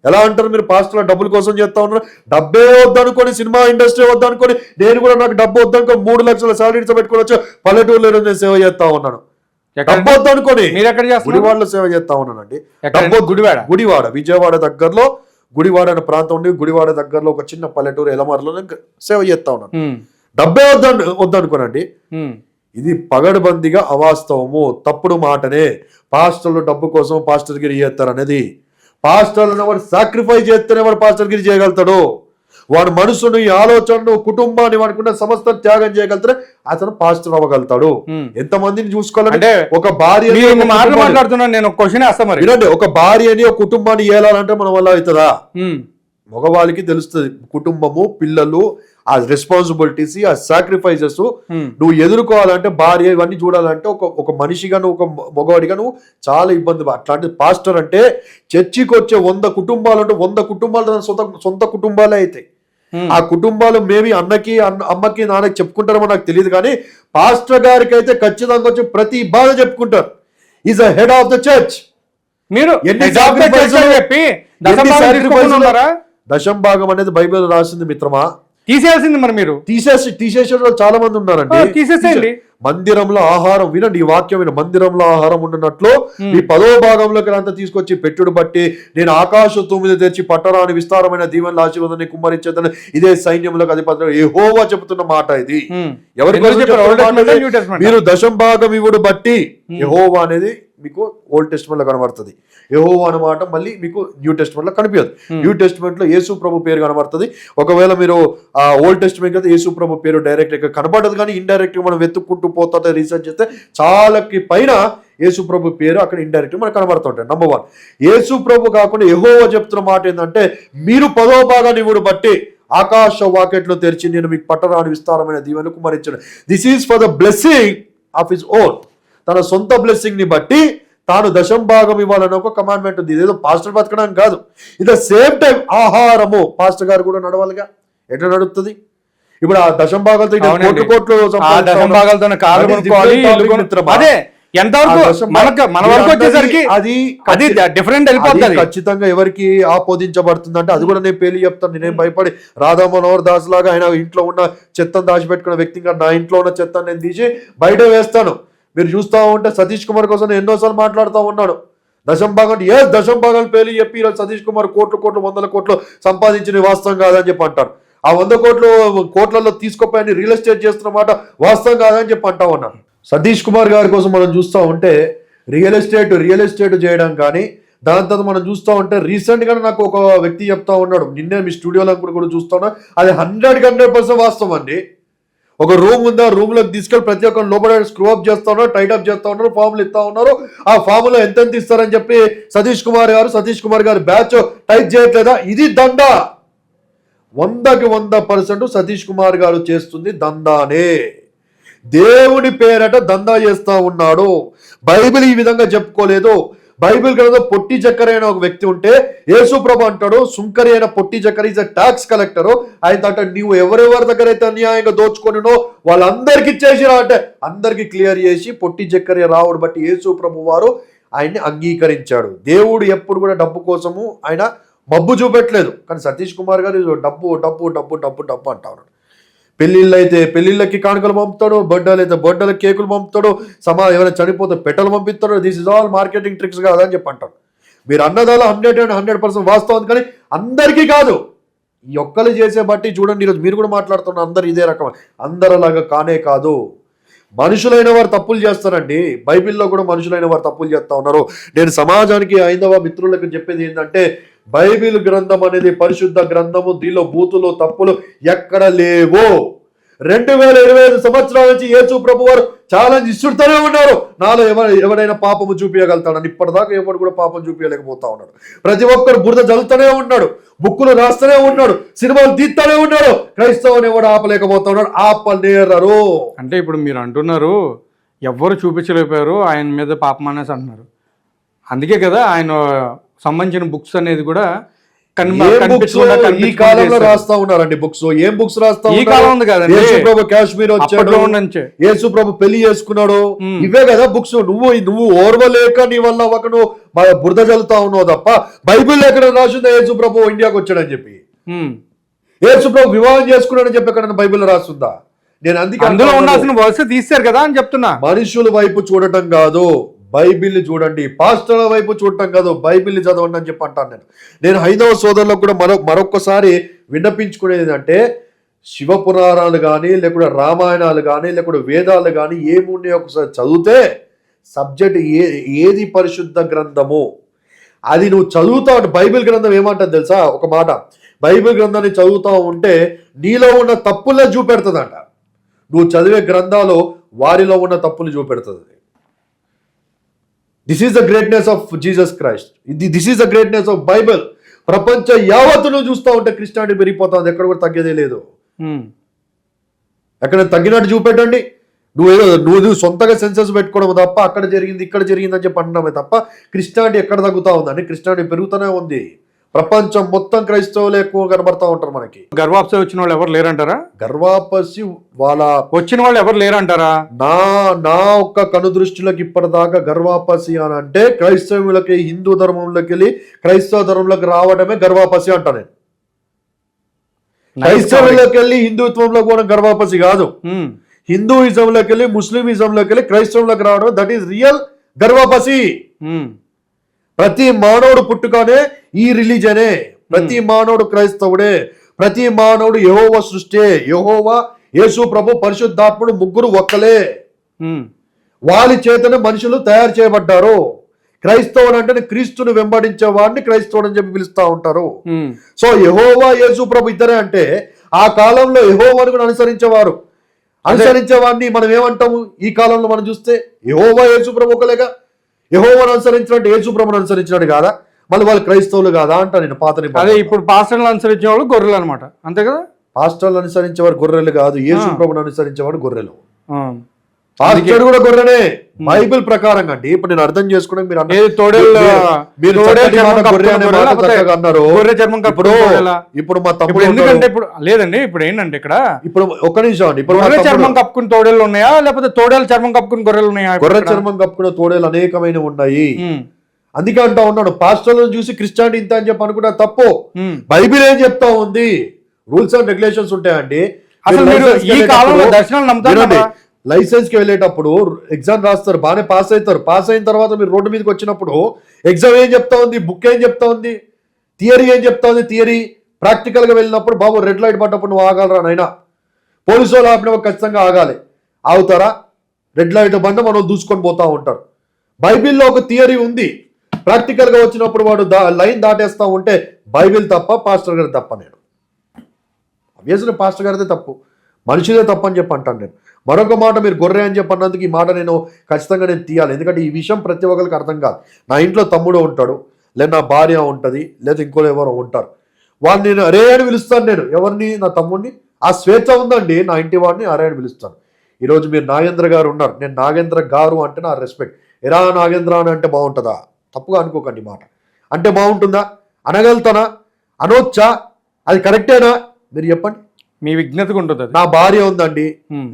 ఎలా అంటారు మీరు? పాస్టర్ డబ్బుల కోసం చేస్తా ఉన్నారు. డబ్బే వద్దనుకొని సినిమా ఇండస్ట్రీ వద్దనుకొని నేను కూడా నాకు డబ్బు వద్దనుకొని మూడు లక్షల సాలరీ పెట్టుకొని వచ్చి పల్లెటూరులో నేను సేవ చేస్తా ఉన్నాను. డబ్బు వద్దనుకొని గుడివాడలో సేవ చేస్తా ఉన్నానండి? డబ్బు. గుడివాడ? గుడివాడ విజయవాడ దగ్గరలో గుడివాడ అనే ప్రాంతం ఉండి గుడివాడ దగ్గరలో ఒక చిన్న పల్లెటూరు ఎలమర్లో నేను సేవ చేస్తా ఉన్నాను. డబ్బే వద్దని వద్దనుకోనండి. ఇది పగడబందిగా అవాస్తవము తప్పుడు మాటనే. పాస్టర్లు డబ్బు కోసం పాస్టర్ గిరి చేస్తారు అనేది పాస్టర్లను వాడు సాక్రిఫైస్ చేస్తేనే వాడు పాస్టర్ గిరి చేయగలుగుతాడు. వాడు మనసును ఈ ఆలోచనను కుటుంబాన్ని వాడుకున్న సమస్త త్యాగం చేయగలుగుతాడు. అతను పాస్టర్ అవ్వగలుగుతాడు. ఎంతమందిని చూసుకోవాలంటే ఒక భార్య మాట్లాడుతున్నాను నేను క్వశ్చన్ వినండి ఒక భార్యని ఒక కుటుంబాన్ని ఏలాలంటే మన వల్ల అవుతుందా. మగవాళ్ళకి తెలుస్తుంది. కుటుంబము పిల్లలు ఆ రెస్పాన్సిబిలిటీస్ ఆ సాక్రిఫైసెస్ ఉమ్. నువ్వు ఎదుర్కోవాలంటే భార్య ఇవన్నీ చూడాలంటే ఒక ఒక మనిషిగా నువ్వు ఒక మగవాడిగా నువ్వు చాలా ఇబ్బంది. అట్లాంటి పాస్టర్ అంటే చర్చికి వచ్చే వంద కుటుంబాలు అంటే వంద కుటుంబాలు సొంత సొంత కుటుంబాలే అవుతాయి ఉమ్. ఆ కుటుంబాలు మేబీ అన్నకి అన్న అమ్మకి నాన్నకి చెప్పుకుంటారేమో నాకు తెలియదు కానీ పాస్టర్ గారికి అయితే ఖచ్చితంగా వచ్చి ప్రతి బాధ చెప్పుకుంటారు. Is a head of the church మీరు ఎన్ని చెప్పి దశంభాగం అనేది బైబిల్ రాసింది మిత్రమా? తీసేయాల్సింది మరి మీరు. తీసేసి వాళ్ళు చాలా మంది ఉన్నారండి తీసేసేయండి. మందిరంలో ఆహారం వినండి ఈ వాక్యం విన. మందిరంలో ఆహారం ఉండినట్లు ఈ పదో భాగంలోకి అంతా తీసుకొచ్చి పెట్టుడు బట్టి నేను ఆకాశ తొమ్మిది తెచ్చి పట్టరాని విస్తారమైన దీవెనల ఆశీర్వాదాన్ని కుమ్మరించేదని. ఇదే సైన్యంలోకి అధిపతి యెహోవా చెబుతున్న మాట ఇది. ఎవరి? మీరు దశం భాగం ఇవుడు బట్టి యెహోవా అనేది మీకు ఓల్డ్ టెస్ట్మెంట్లో కనబడుతుంది. యెహోవా అన్నమాట మళ్ళీ మీకు న్యూ టెస్ట్మెంట్లో కనిపించదు. న్యూ టెస్ట్మెంట్లో యేసు ప్రభు పేరు కనబడుతుంది. ఒకవేళ మీరు ఆ ఓల్డ్ టెస్ట్మెంట్ అయితే యేసు ప్రభు పేరు డైరెక్ట్గా కనబడదు కానీ ఇండైరెక్ట్గా మనం వెతుక్కుంటూ పోతుంటే రీసెర్చ్ చేస్తే చాలాకి పైన యేసు ప్రభు పేరు అక్కడ ఇండైరెక్ట్ మనకు కనబడుతుంటాయి నంబర్ వన్ యేసు ప్రభు కాకుండా యెహోవా చెప్తున్న మాట ఏంటంటే మీరు పదో భాగాన్ని ఇవుడు బట్టి ఆకాశ వాకెట్లు తెరిచి నేను మీకు పట్టరాని విస్తారమైన దీవెనకు మరించాను this is for the blessing of his own తన సొంత బ్లెస్సింగ్ని బట్టి తాను దశం భాగం ఇవ్వాలని ఒక కమాండ్మెంట్ ఉంది. ఇదేదో పాస్టర్ బతకడానికి కాదు. ఇది సేమ్ టైం ఆహారము పాస్టర్ గారు కూడా నడవాలిగా. ఎట్లా నడుస్తుంది ఇప్పుడు ఆ దశం భాగాలతో ఇటు. కోట్లు కోట్లు దశం. భాగాలతో అది ఎంతవరకు మనకు మన వరకు వచ్చేసరికి అది అది డిఫరెంట్ వెళ్ళిపోతుంది ఖచ్చితంగా ఎవరికి ఆపోదించబడుతుంది అంటే అది కూడా నేను పేలి చెప్తాను. నేనేం భయపడి రాధా మనోహర్ దాస్ లాగా ఆయన ఇంట్లో ఉన్న చెత్తను దాచిపెట్టుకున్న వ్యక్తిగా నా ఇంట్లో ఉన్న చెత్తను నేను తీసి బయట వేస్తాను. మీరు చూస్తూ ఉంటే సతీష్ కుమార్ కోసం ఎన్నోసార్లు మాట్లాడుతూ ఉన్నాడు దశం భాగం ఏ దశం భాగాలు పేర్లు చెప్పి ఈరోజు సతీష్ కుమార్ కోట్లు కోట్లు వందల కోట్లు సంపాదించిన వాస్తవం కాదని చెప్పి అంటారు. ఆ వంద కోట్లు కోట్లలో తీసుకుపోయి రియల్ ఎస్టేట్ చేస్తున్న మాట వాస్తవం కాదని చెప్పి అంటా ఉన్నాను సతీష్ కుమార్ గారి కోసం మనం చూస్తూ ఉంటే రియల్ ఎస్టేట్ రియల్ ఎస్టేట్ చేయడం కానీ దాని తర్వాత మనం చూస్తూ ఉంటే రీసెంట్గా నాకు ఒక వ్యక్తి చెప్తా ఉన్నాడు. నిన్నే మీ స్టూడియోలో కూడా కూడా చూస్తా ఉన్నా. అది హండ్రెడ్ హండ్రెడ్ పర్సెంట్ వాస్తవం అండి. ఒక రూమ్ ఉందా? రూమ్లోకి తీసుకెళ్ళి ప్రతి ఒక్కరు లోపల స్క్రూ అప్ చేస్తా ఉన్నారు టైట్ అప్ చేస్తా ఉన్నారు ఫామ్లు ఇస్తా ఉన్నారు. ఆ ఫామ్లో ఎంత ఇస్తారని చెప్పి సతీష్ కుమార్ గారు సతీష్ కుమార్ గారు బ్యాచ్ టైప్ చేయట్లేదా? ఇది దండ వందకి వంద పర్సెంట్ సతీష్ కుమార్ గారు చేస్తుంది దందానే. దేవుని పేరట దందా చేస్తా ఉన్నాడు. బైబిల్ ఈ విధంగా చెప్పుకోలేదు. బైబిల్ గ్రంథం పొట్టి చక్కర అయిన ఒక వ్యక్తి ఉంటే యేసుప్రభు అంటాడు సుంకరి అయిన పొట్టి చక్కర ఈజ్ ట్యాక్స్ కలెక్టర్ ఆయన అంట నీవు ఎవరెవరి దగ్గర అయితే అన్యాయంగా దోచుకొనినో వాళ్ళందరికి ఇచ్చేసిరా అంటే అందరికి క్లియర్ చేసి పొట్టి చక్కర రావుడు బట్టి యేసు ప్రభు వారు ఆయన్ని అంగీకరించాడు. దేవుడు ఎప్పుడు కూడా డబ్బు కోసము ఆయన మబ్బు చూపెట్టలేదు. కానీ సతీష్ కుమార్ గారు డబ్బు డబ్బు డబ్బు డబ్బు డబ్బు అంటారు పెళ్ళిళ్ళు అయితే పెళ్ళిళ్ళకి కానుకలు పంపుతాడు బర్త్డేలు అయితే బర్త్డేలకు కేకులు పంపుతాడు సమా ఎవరైనా చనిపోతే పెట్టలు పంపిస్తాడు this is all marketing tricks కాదని చెప్పి అంటారు మీరు అన్నదాలో హండ్రెడ్ అండ్ హండ్రెడ్ పర్సెంట్ వాస్తవం కానీ అందరికీ కాదు. ఈ ఒక్కరు చేసే బట్టి చూడండి ఈరోజు మీరు కూడా మాట్లాడుతున్న అందరు ఇదే రకం. అందరిలాగా కానే కాదు. మనుషులైన వారు తప్పులు చేస్తారండి. బైబిల్లో కూడా మనుషులైన వారు తప్పులు చేస్తూ ఉన్నారు. నేను సమాజానికి ఐదవ మిత్రులకు చెప్పేది ఏంటంటే బైబిల్ గ్రంథం అనేది పరిశుద్ధ గ్రంథము దీనిలో బూతులు తప్పులు ఎక్కడ లేవు. రెండు వేల ఇరవై ఐదు సంవత్సరాల నుంచి యేసు ప్రభు వారు ఛాలెంజ్ ఇస్తుంటూనే ఉన్నారు. నాలో ఎవరు ఎవరైనా పాపము చూపించగలుగుతాడని ఇప్పటిదాకా ఎవరు కూడా పాపం చూపించలేకపోతా ఉన్నాడు. ప్రతి ఒక్కరు బురద జల్లుతూనే ఉన్నాడు. బుక్కులు రాస్తూనే ఉన్నాడు. సినిమాలు తీస్తూనే ఉన్నాడు. క్రైస్తవుని ఎవడు ఆపలేకపోతా ఉన్నాడు? ఆపలేరరు. అంటే ఇప్పుడు మీరు అంటున్నారు ఎవ్వరు చూపించలేకపోయారు ఆయన మీద పాపం అనేసి అంటున్నారు. అందుకే కదా ఆయన సంబంధించిన బుక్స్ అనేది కూడా ఈ కాలంలో. రాస్తా ఉన్నారండి బుక్స్ ఏం బుక్స్ రాస్తా ఈ? కాలం ఉంది కదండి. ప్రభు కాశ్మీర్ వచ్చాడు అప్పట్లో నుంచే యేసు ప్రభు పెళ్ళి చేసుకున్నాడు. ఇవే కదా బుక్స్ నువ్వు నువ్వు ఓర్వలేక నీ వల్ల ఒక నువ్వు బురద చల్లుతా ఉన్నావు తప్ప బైబిల్ ఎక్కడ రాసిందా యేసు ప్రభు ఇండియాకి వచ్చాడని చెప్పి ఉమ్. యేసు ప్రభు వివాహం చేసుకున్నాడని చెప్పి ఎక్కడ బైబిల్ రాస్తుందా నేను అందుకే అందులో. ఉండాల్సిన వర్స్ తీశారు కదా అని చెప్తున్నా మనుషుల వైపు చూడటం కాదు బైబిల్ చూడండి. పాస్టర్ల వైపు చూడటం కాదు బైబిల్ చదవండి అని చెప్పి అంటాను నేను. నేను హైందవ సోదరులకు కూడా మరో మరొకసారి విన్నపించుకునేది అంటే శివపురాణాలు కానీ లేకుంటే రామాయణాలు కానీ లేకుంటే వేదాలు కానీ ఏమున్నాయో ఒకసారి చదివితే సబ్జెక్ట్ ఏ ఏది పరిశుద్ధ గ్రంథము? అది నువ్వు చదువుతా ఉంటే బైబిల్ గ్రంథం ఏమంటుంది తెలుసా? ఒక మాట. బైబిల్ గ్రంథాన్ని చదువుతా ఉంటే నీలో ఉన్న తప్పులే చూపెడుతుందంట. నువ్వు చదివే గ్రంథాలు వారిలో ఉన్న తప్పులు చూపెడుతుంది. This is the greatness of Jesus Christ ఇది this is the greatness of Bible ప్రపంచ యావత్తును చూస్తూ ఉంటే క్రిస్టియానిటీ పెరిగిపోతుంది. ఎక్కడ కూడా తగ్గేదే లేదు. ఉమ్. ఎక్కడ తగ్గినట్టు చూపెట్టండి. నువ్వు ఏదో నువ్వు సొంతగా సెన్సెస్ పెట్టుకోవడం తప్ప అక్కడ జరిగింది ఇక్కడ జరిగింది అని చెప్పి అంటున్నామే తప్ప క్రిస్టియానిటీ ఎక్కడ తగ్గుతా ఉందండి? క్రిస్టియానిటీ పెరుగుతూనే ఉంది. ప్రపంచం మొత్తం క్రైస్తవులు ఎక్కువ కనబడతా ఉంటారు మనకి. గర్వాప్స వచ్చిన వాళ్ళు ఎవరు లేరంటారా? గర్వాపసి వాళ్ళ వచ్చిన వాళ్ళు ఎవరు లేరంటారా? నా నా ఒక్క కనుదృష్టిలోకి ఇప్పటిదాకా గర్వాపసి అని అంటే క్రైస్తవులకి హిందూ ధర్మంలోకి వెళ్ళి క్రైస్తవ ధర్మంలోకి రావడమే గర్వాపసి అంటా నేను. క్రైస్తవుల్లోకి వెళ్ళి హిందుత్వంలో కూడా గర్వాపసి కాదు. ఉమ్. హిందూయిజంలోకి వెళ్ళి ముస్లిమిజంలోకి వెళ్ళి క్రైస్తవంలోకి రావడం that is real ghar wapsi. Um. ప్రతి మానవుడు పుట్టుకనే ఈ రిలీజనే. ప్రతి మానవుడు క్రైస్తవుడే. ప్రతి మానవుడు యహోవ సృష్టే యహోవ యేసు ప్రభు పరిశుద్ధాత్ముడు ముగ్గురు ఒక్కలే. వాళ్ళ చేతనే మనుషులు తయారు చేయబడ్డారు. క్రైస్తవుడు అంటే క్రీస్తుని వెంబడించే వాడిని క్రైస్తవుడు అని చెప్పి పిలుస్తా ఉంటారు. సో యహోవా యేసు ప్రభు ఇద్దరే అంటే ఆ కాలంలో యహోవాను కూడా అనుసరించేవారు. అనుసరించే వాడిని మనం ఏమంటాము? ఈ కాలంలో మనం చూస్తే యహోవా యేసు ప్రభు ఒకలేగా. యహోవాను అనుసరించినట్టు యేసు ప్రభుని అనుసరించినట్టు కాదా మళ్ళీ వాళ్ళు క్రైస్తవులు కాదా అంట నేను పాత అదే. ఇప్పుడు పాస్టర్లు అనుసరించే వాళ్ళు గొర్రెలు అనమాట అంతే కదా పాస్టర్లు అనుసరించేవారు గొర్రెలు కాదు యేసు ఆ. ప్రభుని అనుసరించేవాడు గొర్రెలు. పాస్టర్ కూడా గొర్రెనే బైబిల్ ప్రకారంగా అండి. ఇప్పుడు నేను అర్థం చేసుకోవడం మీరు అన్నారు. గొర్రె చర్మం ఇప్పుడు? ఇప్పుడు మా తమ్ముడు ఎందుకంటే. ఇప్పుడు లేదండి ఇప్పుడు ఏంటంటే ఇక్కడ ఇప్పుడు ఒక్క నిమిషం అండి. ఇప్పుడు గొర్రె చర్మం కప్పుకుని తోడేళ్ళు ఉన్నాయా? లేకపోతే తోడేలు చర్మం కప్పుకుని గొర్రెలు ఉన్నాయా? గొర్రె? చర్మం కప్పుకున్న తోడేలు అనేకమైన ఉన్నాయి. అందుకే అంటా ఉన్నాడు పాస్టర్లను చూసి క్రిస్టియానిటీ ఇంత అని చెప్పి అనుకుంటా తప్పు. బైబిల్ ఏం చెప్తా ఉంది? రూల్స్ అండ్ రెగ్యులేషన్స్ ఉంటాయండి. అసలు మీరు ఈ కాలంలో దర్శనాలు నమ్ముతారా? లైసెన్స్కి వెళ్ళేటప్పుడు ఎగ్జామ్ రాస్తారు బాగానే పాస్ అవుతారు. పాస్ అయిన తర్వాత మీరు రోడ్డు మీదకి వచ్చినప్పుడు ఎగ్జామ్ ఏం చెప్తా ఉంది బుక్ ఏం చెప్తా ఉంది థియరీ ఏం చెప్తా ఉంది థియరీ ప్రాక్టికల్గా వెళ్ళినప్పుడు బాబు రెడ్ లైట్ పడ్డప్పుడు నువ్వు ఆగలరా నాయనా. పోలీసు వాళ్ళు ఆపినప్పుడు ఖచ్చితంగా ఆగాలి. ఆగుతారా? రెడ్ లైట్ బండ మనం దూసుకొని పోతా ఉంటారు. బైబిల్లో ఒక థియరీ ఉంది. ప్రాక్టికల్గా వచ్చినప్పుడు వాడు దా లైన్ దాటేస్తా ఉంటే బైబిల్ తప్ప పాస్టర్ గారి తప్ప నేను. అభ్యసన పాస్టర్ గారిదే తప్పు. మనిషిదే తప్పని అని చెప్పి అంటాను నేను. మరొక మాట మీరు గొర్రె అని చెప్పినందుకు ఈ మాట నేను ఖచ్చితంగా నేను తీయాలి. ఎందుకంటే ఈ విషయం ప్రతి ఒక్కరికి అర్థం కాదు. నా ఇంట్లో తమ్ముడు ఉంటాడు లేదా నా భార్య ఉంటుంది లేదా ఇంకో ఎవరో ఉంటారు. వాడిని నేను అరే అని పిలుస్తాను నేను. ఎవరిని? నా తమ్ముడిని. ఆ స్వేచ్ఛ ఉందండి నా ఇంటి వాడిని అరే అని పిలుస్తాను. ఈరోజు మీరు నాగేంద్ర గారు ఉన్నారు. నేను నాగేంద్ర గారు అంటే నా రెస్పెక్ట్ ఎరా నాగేంద్ర అని అంటే బాగుంటుందా? తప్పుగా అనుకోకండి మాట. అంటే బాగుంటుందా? అనగలుగుతానా? అనొచ్చా? అది కరెక్టేనా మీరు చెప్పండి. మీ విజ్ఞతకు ఉంటుంది నా భార్య ఉందండి.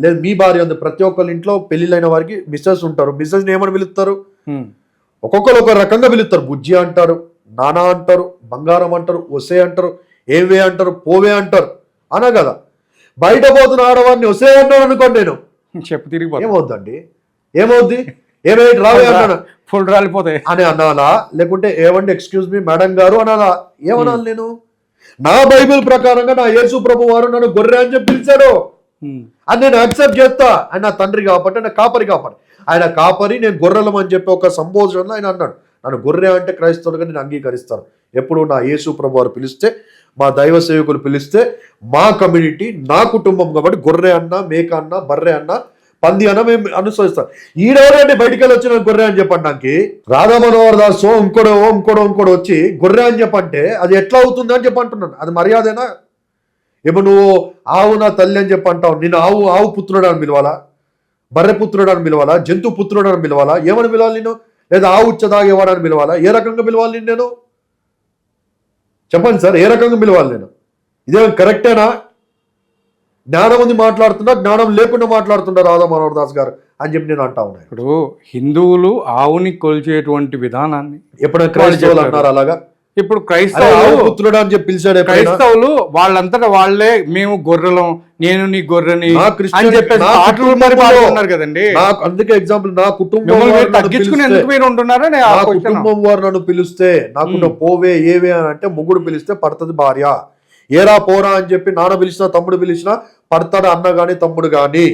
లేదు మీ భార్య ఉంది. ప్రతి ఒక్కరి ఇంట్లో పెళ్ళిళ్ళైన వారికి మిస్సెస్ ఉంటారు. మిస్సెస్ ఏమని పిలుస్తారు? ఒక్కొక్కరు ఒక రకంగా పిలుస్తారు. బుజ్జి అంటారు నానా అంటారు బంగారం అంటారు ఒసే అంటారు ఏవే అంటారు పోవే అంటారు. అనా కదా? బయట పోతున్న ఆడవారిని ఒసే అంటారు అనుకోండి నేను. చెప్పు తిరిగిపోతుంది ఏమవుద్దండి? ఏమవుద్ది? ఏమైతే రావే అన్నాను? ఫుల్ రాలిపోతాయి. అని అనాలా? లేకుంటే ఏమండి ఎక్స్క్యూజ్ మీ మేడం గారు అనాలా? ఏమనాలి నేను? నా బైబిల్ ప్రకారంగా నా యేసు ప్రభు వారు నన్ను గొర్రె అని చెప్పి పిలిచాడు అది నేను యాక్సెప్ట్ చేస్తా. ఆయన నా తండ్రి కాబట్టి ఆయన కాపరి కాపరి ఆయన కాపరి నేను గొర్రెలం అని చెప్పి ఒక సంబోధనలో ఆయన అన్నాడు. నన్ను గొర్రె అంటే క్రైస్తవులుగా నేను అంగీకరిస్తాను. ఎప్పుడు నా యేసు ప్రభు వారు పిలిస్తే మా దైవ సేవకులు పిలిస్తే మా కమ్యూనిటీ నా కుటుంబం కాబట్టి గొర్రె అన్న మేక అన్న బర్రె అన్న పంది అన్న మేము అనుసరిస్తాం. ఈడెవరండి బయటికి వెళ్ళి వచ్చిన గొర్రె అని చెప్పడానికి? రాధా మనోహర్ దాసు ఇంకోడో ఇంకోడో ఇంకోడో వచ్చి గొర్రె అని చెప్పంటే అది ఎట్లా అవుతుంది అని చెప్పి అంటున్నాను అది మర్యాదేనా? ఇప్పుడు నువ్వు ఆవు నా తల్లి అని చెప్పంటావు. నేను ఆవు ఆవు పుత్రుడు అని పిలవాలా? బర్రె పుత్రుడు అని పిలవాలా? జంతు పుత్రుడు అని పిలవాలా? ఏమని పిలవాలి నేను లేదా ఆవు ఉచ్చ అని పిలవాలా? ఏ రకంగా పిలవాలి నేను? చెప్పండి సార్ ఏ రకంగా పిలవాలి నేను? ఇదేమో కరెక్టేనా? జ్ఞానం ఉంది మాట్లాడుతున్నా జ్ఞానం లేకుండా మాట్లాడుతుంటా రాధా మనోహర్ దాస్ గారు అని చెప్పి నేను అంటా ఉన్నాను ఇప్పుడు హిందువులు ఆవుని కొలిచేటువంటి విధానాన్ని ఎప్పుడైనా క్రైస్తవులు అలాగా? ఇప్పుడు క్రైస్తవులు పుత్రుడు అని చెప్పి పిలిచాడు? క్రైస్తవులు వాళ్ళంతటా వాళ్ళే మేము గొర్రెలం నేను నీ గొర్రెని అని చెప్పేసి కదండి. అందుకే ఎగ్జాంపుల్ నా కుటుంబం వారు మీరు ఉంటున్నారో? నా కుటుంబం వారు నన్ను పిలిస్తే నాకు మ్మ్. పోవే ఏవే అని అంటే ముగ్గురు పిలిస్తే పడుతుంది భార్య. ఏరా పోరా అని చెప్పి నాన్న పిలిచినా తమ్ముడు పిలిచినా పడతాడు అన్న గాని తమ్ముడు గాని.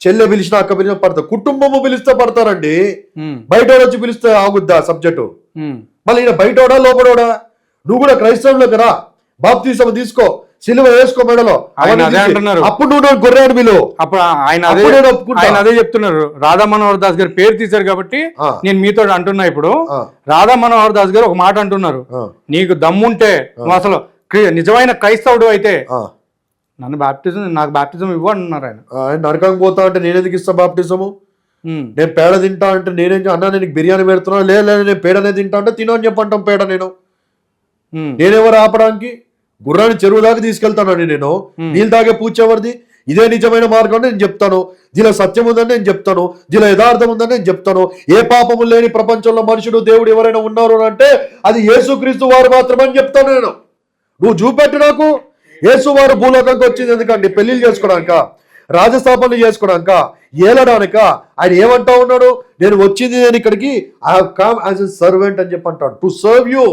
చెల్లె పిలిచినా అక్క పిలిచినా పడతారు. కుటుంబము పిలిస్తే పడతారండి. బయట వచ్చి పిలిస్తే ఆగుద్దా సబ్జెక్టు? మళ్ళీ ఈయన బయటోడా లోపడోడా? నువ్వు కూడా క్రైస్తవంలోకి రా. బాప్తీసం తీసుకో. సిలువ వేసుకో మెడలో. అప్పుడు నువ్వు నాకు గొర్రె అని పిలువు. అప్పుడు ఆయన అదే. ఆయన అదే చెప్తున్నారు. రాధా మనోహర్ దాస్ గారు పేరు తీశారు కాబట్టి నేను మీతో అంటున్నా ఇప్పుడు. రాధా మనోహర్ దాస్ గారు ఒక మాట అంటున్నారు. నీకు దమ్ముంటే నువ్వు అసలు నిజమైన క్రైస్తవుడు అయితే. నన్ను బాప్టిజం నాకు బాప్టిజం ఇవ్వు అంటున్నారు ఆయన. నరకం పోతా అంటే నేను ఎందుకు ఇస్తా బాప్టిజము నేను పేడ తింటా అంటే నేనేం అన్నా నేను బిర్యానీ పెడుతున్నా లే లే, నేను పేడనే తింటా అంటే తిను అని చెప్పంటాం పేడ నేను. నేనెవరు ఆపడానికి? గుర్రాన్ని చెరువు దాకా తీసుకెళ్తానండి నేను. నీళ్ళు తాగే పూచెవరిది ఇదే నిజమైన మార్గం నేను చెప్తాను. దీనిలో సత్యం ఉందని నేను చెప్తాను. దీనిలో యథార్థం ఉందని నేను చెప్తాను. ఏ పాపము లేని ప్రపంచంలో మనుషుడు దేవుడు ఎవరైనా ఉన్నారు అంటే అది యేసుక్రీస్తు వారు మాత్రమే అని చెప్తాను నేను. నువ్వు చూపెట్టు నాకు. యేసువారు భూలోకంకి వచ్చింది ఎందుకండి పెళ్ళిళ్ళు చేసుకోవడానిక రాజస్థాపనలు చేసుకోవడానిక ఏలడానిక ఆయన ఏమంటా ఉన్నాడు? నేను వచ్చింది నేను ఇక్కడికి I come as a servant అని చెప్పి అంటాడు. టు సర్వ్ యూ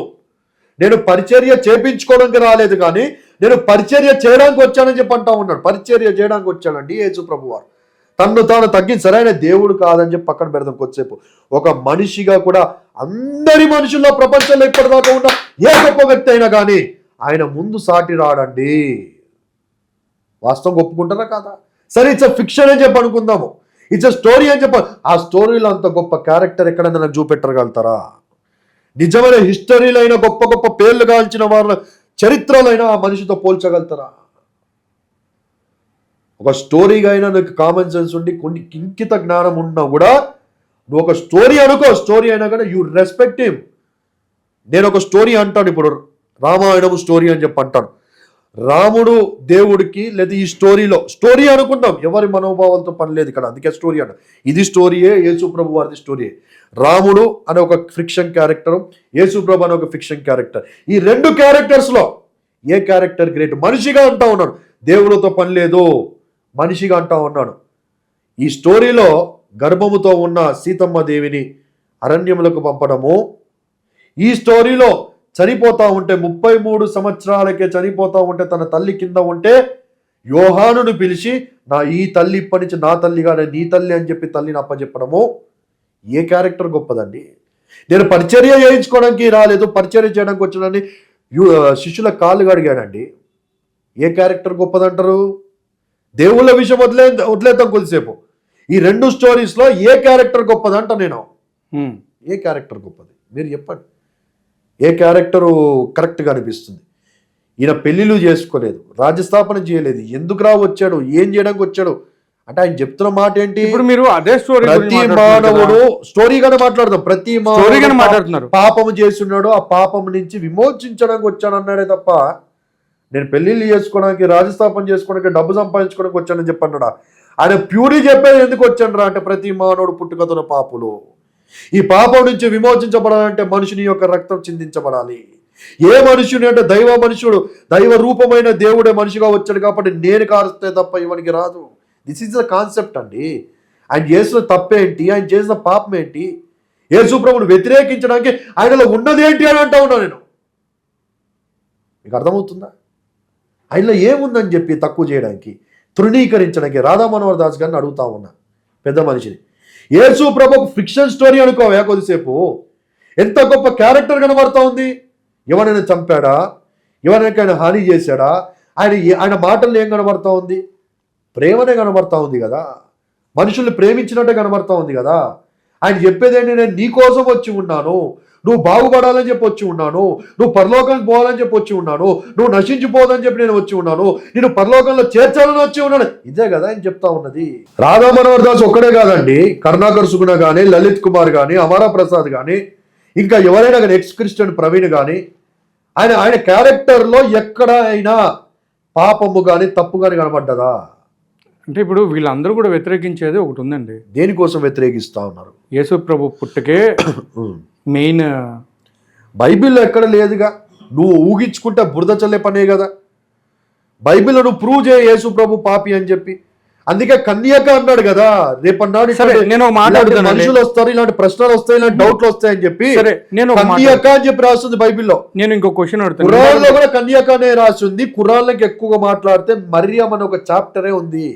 నేను పరిచర్య చేపించుకోవడానికి రాలేదు కానీ నేను పరిచర్య చేయడానికి వచ్చానని చెప్పి అంటా ఉన్నాడు. పరిచర్య చేయడానికి వచ్చానండి యేసు ప్రభు వారు తన్ను తాను తగ్గింది సరైన దేవుడు కాదని చెప్పి పక్కన పెడదాం కొద్దిసేపు. ఒక మనిషిగా కూడా అందరి మనుషుల్లో ప్రపంచంలో ఇప్పటిదాకా ఉన్న ఏ గొప్ప వ్యక్తి అయినా కానీ ఆయన ముందు సాటి రాడండి. వాస్తవం ఒప్పుకుంటారా కాదా? సరే ఇట్స్ ఫిక్షన్ అని చెప్పి అనుకుందాము. ఇట్స్ స్టోరీ అని చెప్ప ఆ స్టోరీలో అంత గొప్ప క్యారెక్టర్ ఎక్కడైనా నాకు చూపెట్టగలుగుతారా? నిజమైన హిస్టరీలైన గొప్ప గొప్ప పేర్లు కాల్చిన వారి చరిత్రలైన ఆ మనిషితో పోల్చగలుగుతారా? ఒక స్టోరీగా అయినా నీకు కామన్ సెన్స్ ఉండి కొన్ని కింకిత జ్ఞానం ఉన్నా కూడా నువ్వు ఒక స్టోరీ అనుకో స్టోరీ అయినా కానీ యూ రెస్పెక్ట్ హిమ్ నేను ఒక స్టోరీ అంటాను ఇప్పుడు. రామాయణము స్టోరీ అని చెప్పి అంటాను రాముడు దేవుడికి లేదా ఈ స్టోరీలో స్టోరీ అనుకుందాం ఎవరి మనోభావాలతో పని లేదు ఇక్కడ అందుకే స్టోరీ అంట. ఇది స్టోరీయే యేసు ప్రభు వారిది స్టోరీయే. రాముడు అనే ఒక ఫిక్షన్ క్యారెక్టర్ యేసు ప్రభు అనే ఒక ఫిక్షన్ క్యారెక్టర్ ఈ రెండు క్యారెక్టర్స్లో ఏ క్యారెక్టర్ గ్రేట్ మనిషిగా అంటా ఉన్నాడు. దేవుడితో పని లేదు మనిషిగా అంటా ఉన్నాడు. ఈ స్టోరీలో గర్భముతో ఉన్న సీతమ్మ దేవిని అరణ్యములకు పంపడము. ఈ స్టోరీలో చనిపోతా ఉంటే ముప్పై మూడు సంవత్సరాలకే చనిపోతా ఉంటే తన తల్లి కింద ఉంటే యోహానును పిలిచి నా ఈ తల్లి ఇప్పటి నుంచి నా తల్లిగానే నీ తల్లి అని చెప్పి తల్లిని అప్పచెప్పడము ఏ క్యారెక్టర్ గొప్పదండి? నేను పరిచర్య చేయించుకోవడానికి రాలేదు పరిచర్య చేయడానికి వచ్చానని శిష్యుల కాళ్ళు గడిగాడండి ఏ క్యారెక్టర్ గొప్పదంటారు? దేవుళ్ళ విషయం వదిలే వదిలేద్దాం కొద్దిసేపు. ఈ రెండు స్టోరీస్లో ఏ క్యారెక్టర్ గొప్పదంట నేను. ఏ క్యారెక్టర్ గొప్పది? మీరు చెప్పండి. ఏ క్యారెక్టరు కరెక్ట్గా అనిపిస్తుంది? ఈయన పెళ్ళిళ్ళు చేసుకోలేదు రాజ్యస్థాపన చేయలేదు ఎందుకు రా వచ్చాడు ఏం చేయడానికి వచ్చాడు? అంటే ఆయన చెప్తున్న మాట ఏంటి ఇప్పుడు మీరు అదే స్టోరీ ప్రతి మానవుడు స్టోరీగానే మాట్లాడదాం. ప్రతి మానవుడు మాట్లాడుతున్నారు. పాపము చేస్తున్నాడు ఆ పాపం నుంచి విమోచించడానికి వచ్చాను అన్నాడే తప్ప నేను పెళ్ళిళ్ళు చేసుకోవడానికి రాజస్థాపన చేసుకోవడానికి డబ్బు సంపాదించుకోవడానికి వచ్చానని చెప్పన్నాడా? ఆయన ప్యూరీ చెప్పేది ఎందుకు వచ్చాను అంటే ప్రతి మానవుడు పుట్టుకతున్న పాపులు. ఈ పాపం నుంచి విమోచించబడాలంటే మనుషుని యొక్క రక్తం చిందించబడాలి. ఏ మనుషుని అంటే దైవ మనుషుడు దైవ రూపమైన దేవుడే మనిషిగా వచ్చాడు కాబట్టి నేను కారుస్తే తప్ప ఇవనికి రాదు. దిస్ ఈజ్ ద కాన్సెప్ట్ అండి. ఆయన చేసిన తప్పేంటి? ఆయన చేసిన పాపం ఏంటి? యేసుప్రభుని వ్యతిరేకించడానికి ఆయనలో ఉన్నది ఏంటి అని అంటా ఉన్నా నేను. మీకు అర్థమవుతుందా? ఆయనలో ఏముందని చెప్పి తక్కువ చేయడానికి తృణీకరించడానికి రాధా మనోహర్ దాస్ గారిని అడుగుతా ఉన్నా. పెద్ద మనిషిని. యేసు ప్రభు ఫిక్షన్ స్టోరీ అనుకోవా కొద్దిసేపు. ఎంత గొప్ప క్యారెక్టర్ కనబడతా ఉంది. ఎవరైనా చంపాడా? ఎవరికైనా హాని చేశాడా? ఆయన ఆయన మాటల్లో ఏం కనబడతా ఉంది? ప్రేమనే కనబడతా ఉంది కదా. మనుషుల్ని ప్రేమించినట్టే కనబడతా ఉంది కదా. ఆయన చెప్పేదేంటి నేను నీ కోసం వచ్చి ఉన్నాను. నువ్వు బాగుపడాలని చెప్పి వచ్చి ఉన్నాను. నువ్వు పరలోకానికి పోవాలని చెప్పి వచ్చి ఉన్నాను. నువ్వు నశించిపోదని చెప్పి నేను వచ్చి ఉన్నాను. నేను పరలోకంలో చేర్చాలని వచ్చి ఉన్నాను. ఇదే కదా ఆయన చెప్తా ఉన్నది. రాధా మనోహర్ దాస్ ఒక్కడే కాదండి. కరుణాకర్ సుగుణ కానీ లలిత్ కుమార్ కానీ అమరా ప్రసాద్ కానీ ఇంకా ఎవరైనా కానీ ఎక్స్ క్రిస్టియన్ ప్రవీణ్ కానీ ఆయన ఆయన క్యారెక్టర్లో ఎక్కడ అయినా పాపము కానీ తప్పు కానీ కనబడ్డదా? అంటే ఇప్పుడు వీళ్ళందరూ కూడా వ్యతిరేకించేది ఒకటి ఉందండి. దేనికోసం వ్యతిరేకిస్తా ఉన్నారు? యేసు ప్రభు పుట్టకే. మెయిన్ బైబిల్లో ఎక్కడ లేదుగా? నువ్వు ఊగించుకుంటే బురద చల్లే పనే కదా. బైబిల్లో నువ్వు ప్రూవ్ చేయ యేసు ప్రభు పాపి అని చెప్పి. అందుకే కన్యక అన్నాడు కదా రేపన్నాడు నేను. మనుషులు వస్తారు ఇలాంటి ప్రశ్నలు వస్తాయి ఇలాంటి డౌట్లు వస్తాయని చెప్పి సరే నేను కన్యక అని చెప్పి రాస్తుంది బైబిల్లో. నేను ఇంకో క్వశ్చన్ అడుగుతాను. కూడా కన్యక అనే రాసి ఉంది ఖురాన్లోకి ఎక్కువగా మాట్లాడితే మరియం అనే ఒక చాప్టరే ఉంది.